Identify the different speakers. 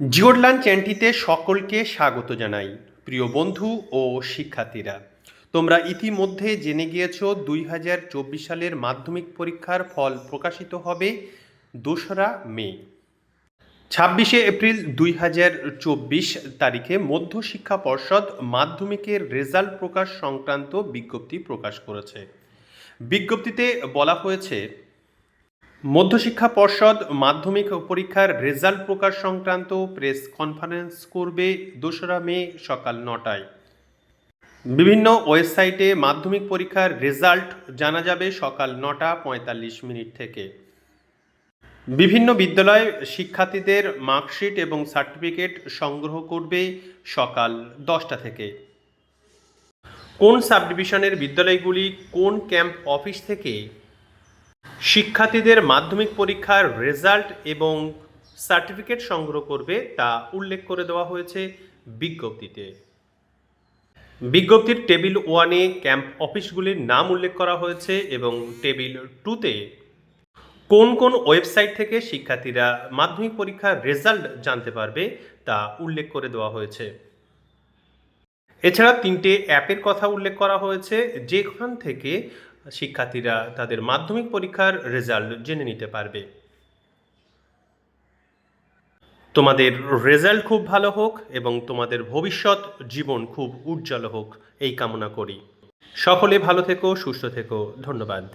Speaker 1: জিওডলান চ্যানেলটিতে সকলকে স্বাগত জানাই, প্রিয় বন্ধু ও শিক্ষার্থীরা। তোমরা ইতিমধ্যে জেনে গিয়েছ, দুই হাজার চব্বিশ সালের মাধ্যমিক পরীক্ষার ফল প্রকাশিত হবে দোসরা মে। ছাব্বিশে এপ্রিল দুই হাজার চব্বিশ তারিখে মধ্যশিক্ষা পর্ষদ মাধ্যমিকের রেজাল্ট প্রকাশ সংক্রান্ত বিজ্ঞপ্তি প্রকাশ করেছে। বিজ্ঞপ্তিতে বলা হয়েছে মধ্যশিক্ষা পর্ষদ মাধ্যমিক পরীক্ষার রেজাল্ট প্রকাশ সংক্রান্ত প্রেস কনফারেন্স করবে দোসরা মে সকাল নটায়। বিভিন্ন ওয়েবসাইটে মাধ্যমিক পরীক্ষার রেজাল্ট জানা যাবে সকাল নটা পঁয়তাল্লিশ মিনিট থেকে। বিভিন্ন বিদ্যালয় শিক্ষার্থীদের মার্কশিট এবং সার্টিফিকেট সংগ্রহ করবে সকাল দশটা থেকে। কোন সাবডিভিশনের বিদ্যালয়গুলি কোন ক্যাম্প অফিস থেকে শিক্ষার্থীদের মাধ্যমিক পরীক্ষার রেজাল্ট এবং সার্টিফিকেট সংগ্রহ করবে তা উল্লেখ করে দেওয়া হয়েছে বিজ্ঞপ্তিতে। বিজ্ঞপ্তির টেবিল ওয়ানে ক্যাম্প অফিসগুলির নাম উল্লেখ করা হয়েছে এবং টেবিল টুতে কোন কোন ওয়েবসাইট থেকে শিক্ষার্থীরা মাধ্যমিক পরীক্ষার রেজাল্ট জানতে পারবে তা উল্লেখ করে দেওয়া হয়েছে। এছাড়া তিনটে অ্যাপের কথা উল্লেখ করা হয়েছে, যেখান থেকে শিক্ষার্থীরা তাদের মাধ্যমিক পরীক্ষার রেজাল্ট জেনে নিতে পারবে। তোমাদের রেজাল্ট খুব ভালো হোক এবং তোমাদের ভবিষ্যৎ জীবন খুব উজ্জ্বল হোক, এই কামনা করি। সকলে ভালো থেকো, সুস্থ থেকো, ধন্যবাদ।